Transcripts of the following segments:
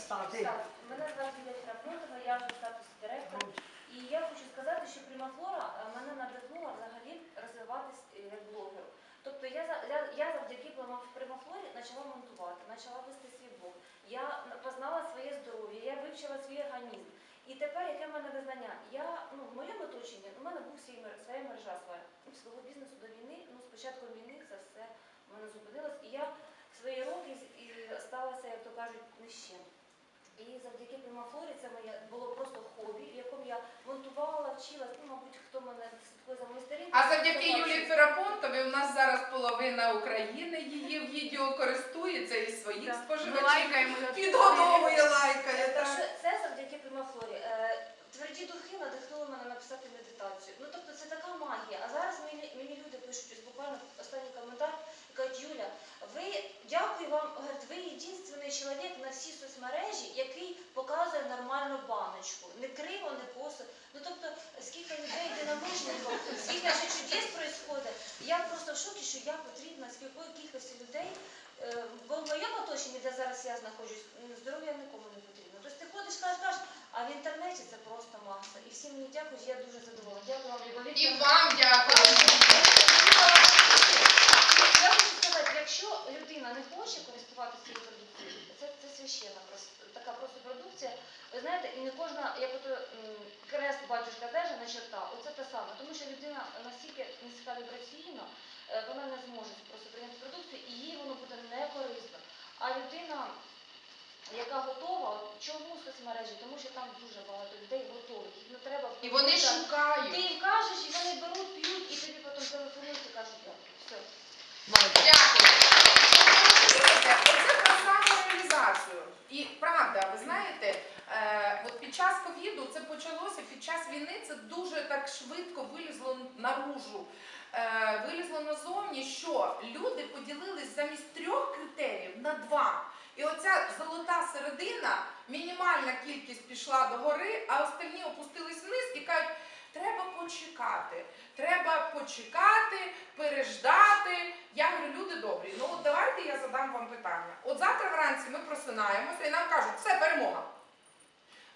стати. Мене звати Юлія Фрапнотова, я вже в статусі директора. І я хочу сказати, що Примафлора е, мене надихнула взагалі розвиватись е, як блогеру. Тобто я, я, я завдяки Примафлорі почала монтувати, почала вести свій блог. Я познала своє здоров'я, я вивчила свій організм. І тепер яке в мене визнання? Я ну в моєму оточенні у мене був свій своя мережа своя ну, свого бізнесу до війни. Ну спочатку війни це все в мене зупинилось. І я в свої роки сталася, як то кажуть, ні з чим. І завдяки Примафлорі це моє було просто хобі, в якому я монтувала, вчилась. Ну, мабуть, хто мене слідкує за мою сторінку. А завдяки Юлії. Ферапонтові у нас зараз половина України її відео користується і своїх споживачів підгодовує, лайкає. Так Так. що це завдяки Примафлорі. Е, Тверді духи надихнули мене написати медитацію. Ну тобто це така магія. А зараз мені, мені люди пишуть ось буквально останній коментар і кажуть, Юля, ви дякую вам, говорить, ви єдиний чоловік на всій соцмережі, який показує нормальну баночку. Не криво, не косо. Ну тобто, скільки людей динамичників, скільки чудес происходить. Я просто в шокі, що я потрібна скілької кількості людей. Е, Бо в моєму оточенні, де зараз я знаходжусь, здоров'я нікому не потрібно. Тобто ти ходиш, кажеш, кажеш, а в інтернеті це просто маса. І всім мені дякую, я дуже задоволена. Дякую вам, Люба І вам дякую. Я хочу сказати, якщо людина не хоче користуватися цією продукцією, це, це священна просто така просто продукція. Ви знаєте, і не кожна, як ото м, крест батюшка держа на черта, те саме, тому що людина настільки низька вібраційно, е, вона не зможе просто прийняти продукцію, і їй воно буде не корисно. А людина, яка готова, от чому соцмережі? Тому що там дуже багато людей готових, їх не треба І вони шукають. Ти їм кажеш, і вони беруть, п'ють, і тобі потім телефонують і кажуть, дякую. Все. Дякую. Слухайте, Оце про самореалізацію. І правда, ви знаєте, е, от під час ковіду це почалося, під час війни це дуже так швидко вилізло наружу, е, вилізло назовні, що люди поділились замість трьох критеріїв на два. І оця золота середина, мінімальна кількість пішла до гори, а остальні опустились вниз і кажуть, треба почекати. Треба почекати, переждати. Я говорю, люди добрі, ну от давайте я задам вам питання. От завтра вранці ми просинаємося і нам кажуть, все, перемога.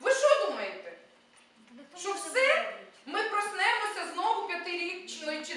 Ви що думаєте? Що все? Ми проснемося знову п'ятирічної чи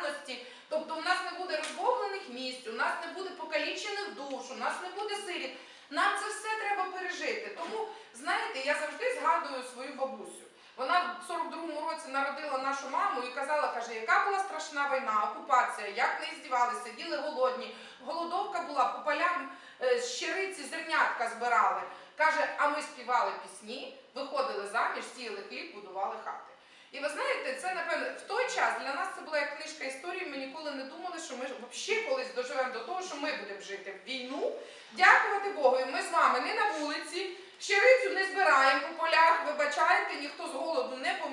двохрічної. Тобто у нас не буде розбомблених місць, у нас не буде покалічених душ, у нас не буде сиріт. Нам це все треба пережити. Тому, знаєте, я завжди згадую свою бабусю. Вона в 42-му році народила нашу маму і казала, каже, яка була страшна війна, окупація, як не здівалися, сиділи голодні. Голодовка була по полям е, щириці зернятка збирали. Каже, а ми співали пісні, виходили заміж, сіяли хліб, будували хати. І ви знаєте, це напевно в той час для нас це була як книжка історії. Ми ніколи не думали, що ми взагалі колись доживемо до того, що ми будемо жити в війну. Дякувати Богу, ми з вами не на вулиці, щирицю не збираємо по полях, вибачайте, ніхто з голоду не помирає.